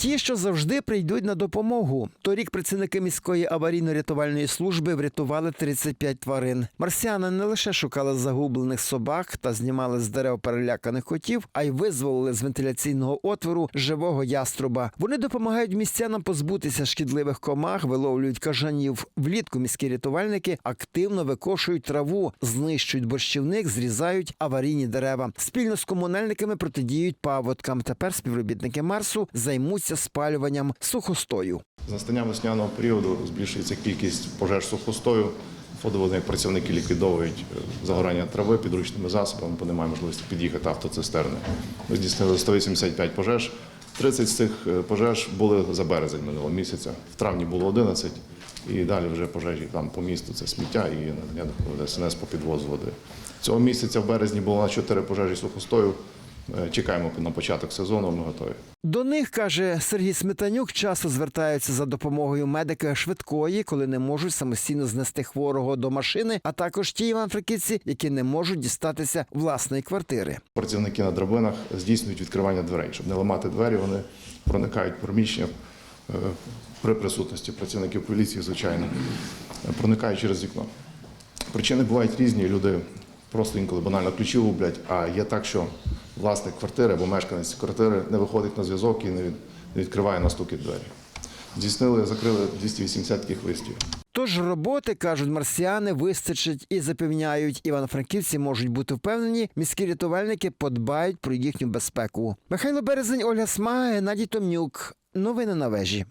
ті, що завжди прийдуть на допомогу. Торік працівники міської аварійно-рятувальної служби врятували 35 тварин. Марсіани не лише шукали загублених собак та знімали з дерев переляканих котів, а й визволили з вентиляційного отвору живого яструба. Вони допомагають містянам позбутися шкідливих комах, виловлюють кажанів. Влітку міські рятувальники активно викошують траву, знищують борщівник, зрізають аварійні дерева. Спільно з комунальниками протидіють паводкам. Тепер співробітники Марсу займуться спалюванням сухостою. З настанням весняного періоду збільшується кількість пожеж сухостою. Фотоводні працівники ліквідовують е, загорання трави підручними засобами, бо немає можливості під'їхати автоцистерни. Ми здійснили 185 пожеж. 30 з цих е, пожеж були за березень минулого місяця. В травні було 11, і далі вже пожежі там по місту це сміття і надання СНС по підвозу води. Цього місяця в березні було на 4 пожежі сухостою. Е, Чекаємо на початок сезону, ми готові. До них каже Сергій Сметанюк, часто звертаються за допомогою медики швидкої, коли не можуть самостійно знести хворого до машини, а також ті іван-франківці, які не можуть дістатися власної квартири. Працівники на драбинах здійснюють відкривання дверей. Щоб не ламати двері, вони проникають в приміщення е, при присутності працівників поліції, звичайно, проникають через вікно. Причини бувають різні. Люди просто інколи банально ключі гублять, а є так, що власник квартири або мешканець квартири не виходить на зв'язок і не від- не відкриває на стуки двері. Здійснили, закрили 280 таких вистів. Тож роботи, кажуть марсіани, вистачить і запевняють, івано-франківці можуть бути впевнені, міські рятувальники подбають про їхню безпеку. Михайло Березень, Ольга Смага, Геннадій Томнюк. Новини на вежі.